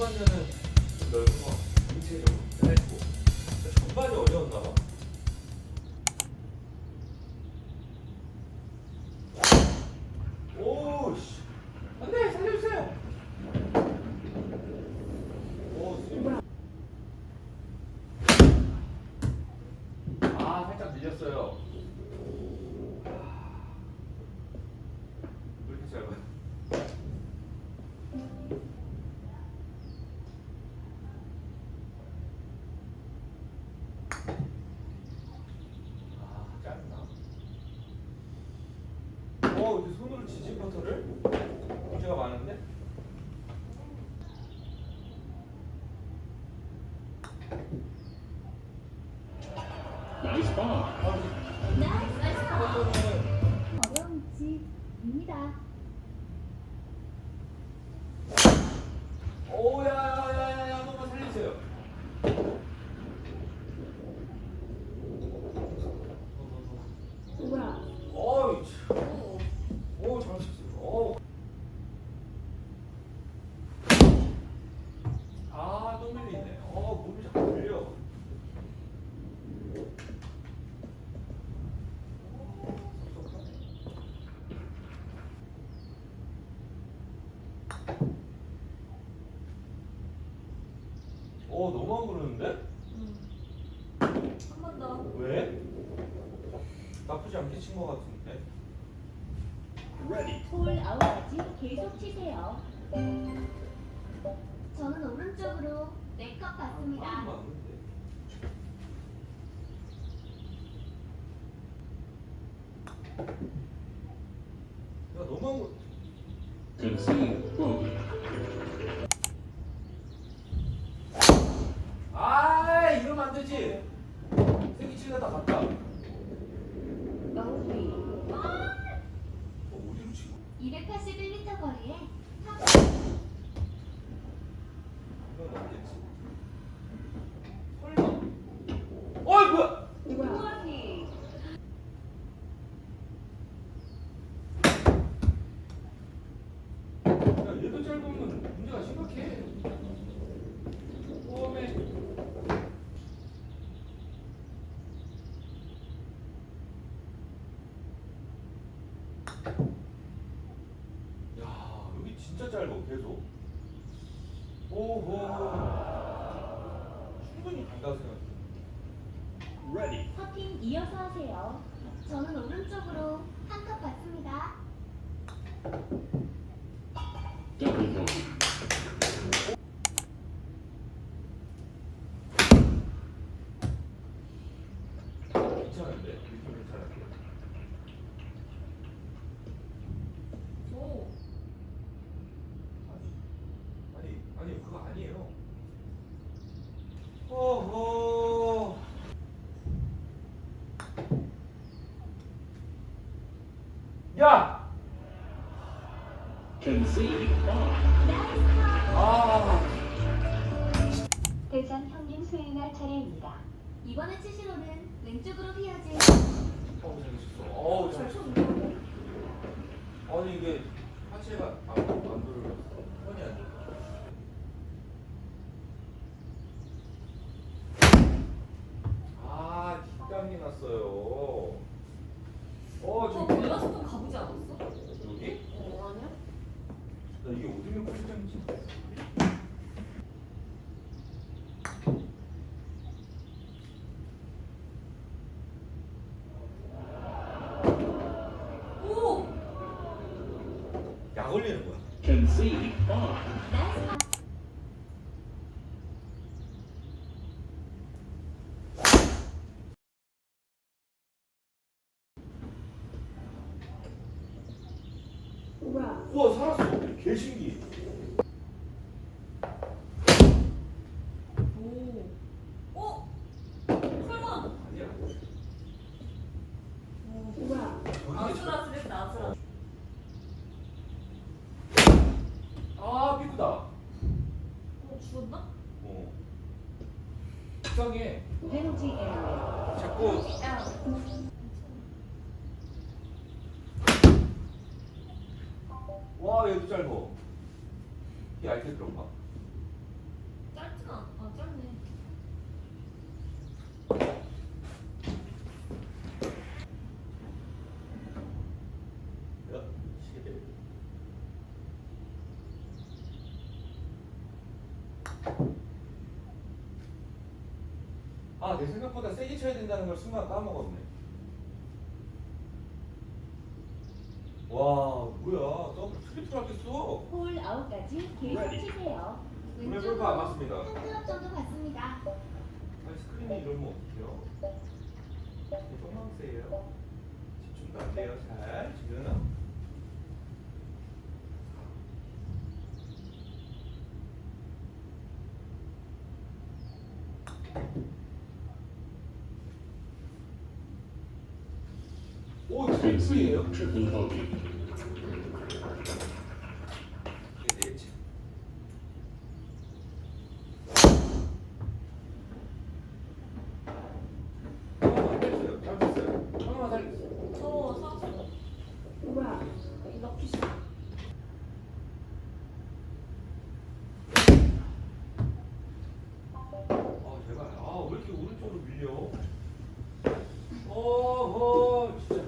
좀 넓고 전체적으로 짧고 전반이 어려웠나 봐. 오, 씨. 안 돼, 살려주세요. 오, 씨. 아, 살짝 밀렸어요. 아. 왜 이렇게 짧아? 아, 짧나? 어, 이렇게 퍼터를? 문제가 많은데? 나이스 파. 아, 나이스 퍼터는 어려운 집입니다. 오야야야야 한 번만 살려주세요. 뭐야? 어이 참. 오 잘하셨어요. 오. 아또 밀리네. 어 몸이 자꾸 밀려. 어 너무 안 그러는데? 한 번 더. 왜? 나쁘지 않게 친 것 같은데. Ready. 홀 아웃까지 계속 치세요. 저는 오른쪽으로 네컵 아, 받습니다. 맞는데. 야 너무 한 거. Concede bogey. 아 이러면 안 되지. 세기 치려다 갔다. 마우리. 어, 어디로 치고? 281m 거리에 탑 이건 안 되지. 설마. 어이 뭐야? 우아히. 야 얘도 짧으면 문제가 심각해. 처음에. 야 여기 진짜 짧아 계속. 오호. 충분히 간다고 생각해. Ready. 퍼팅 이어서 하세요. 저는 오른쪽으로 한 컵 받습니다. Double bogey. 괜찮은데? 느낌 괜찮은데? 오. 아니, 아니, 아니 그거 아니에요. 어허. 야! Concede five. 아, 대전 형님 수행할 차례입니다. 이번에 치시로는 왼쪽으로 휘어진 어, 잘했어. 어우, 잘했어. 아니 이게 하체가 안, 안 돌려. 손이 안 돌려. 아, 뒷땅이 났어요. 어, 저 지금 밸런스 좀 가보지 않았어? 여기? 어, 아니야? 나 이게 어디면 골장인지. 오! 약 올리는 거야. Concede five. 나이스 파. 우와. 살았어. 개신기. 오! 어? 설마? 아니야. 우와. 저기 아슬아슬했다, 아슬아슬. 아 삐꾸다. 어, 죽었나? 어. 이상해. 페널티. 자꾸 야. 와 얘도 짧어. 이 알게 그런가? 짧진 않아. 아, 짧네. 야, 시계 아, 내 생각보다 세게 쳐야 된다는 걸 순간 까먹었네. 와, 뭐야? 더블 트리플 하겠어? 홀 아웃까지 계속. 치세요. 왼쪽으로 골프 안 맞습니다. 한 클럽 정도 받습니다. 아, 스크린이 이러면 어떡해요? 똥망세예요. 집중도 안 돼요, 잘, 지금. 오, 트리플이에요? Bogey. 이게 네 치. 하나만 살렸어요. 잘 됐어요. 하나만 살렸어요. 저 사왔어. 우와, 럭키샷. 아 제발 아왜 이렇게 오른쪽으로 밀려 어허 진짜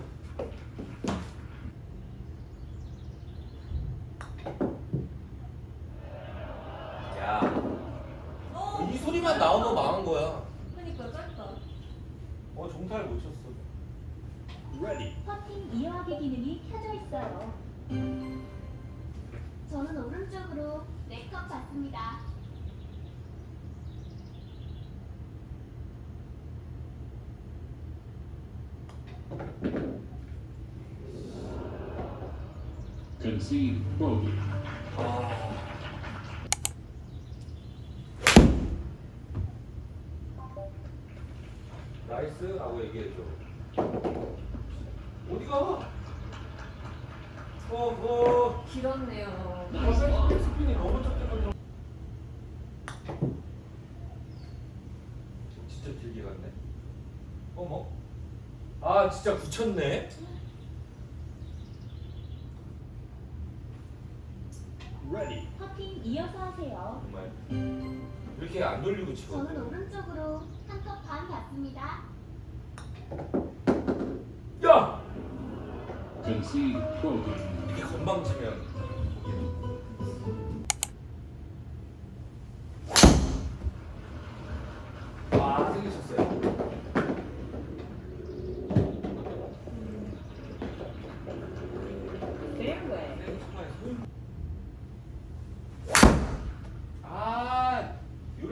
어. 야이 소리만 나오면 망한 거야 그니까 짧다. 어 정탈 못 쳤어 Ready. 퍼팅 이어하기 기능이 켜져 있어요. 저는 오른쪽으로 네컵 받습니다. Concede bogey. 아 나이스 라고 얘기해줘 어디가 어허 길었네요. 아, 스피니 너무 걸려. 진짜 길게 갔네. 어머. 아 진짜 붙였네. 퍼팅 이어서 하세요. 정말. 이렇게 안 돌리고 저는 치거든. 오른쪽으로 한 컵반 받습니다. 야 bogey. 이렇게 건방 치면.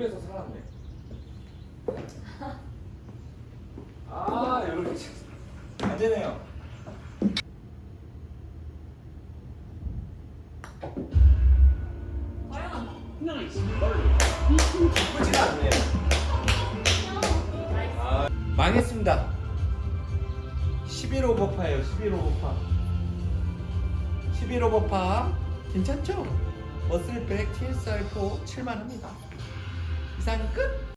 요래서 살았네. 아, 요렇게 치- 안 되네요. 과연. Nice birdie. 나쁘지가 않네요. 나이스. 아, 망했습니다. 11 오버파예요, 11 오버파. 11 오버파. 괜찮죠? 머슬백 TSR4 7만원입니다. 이상 끝!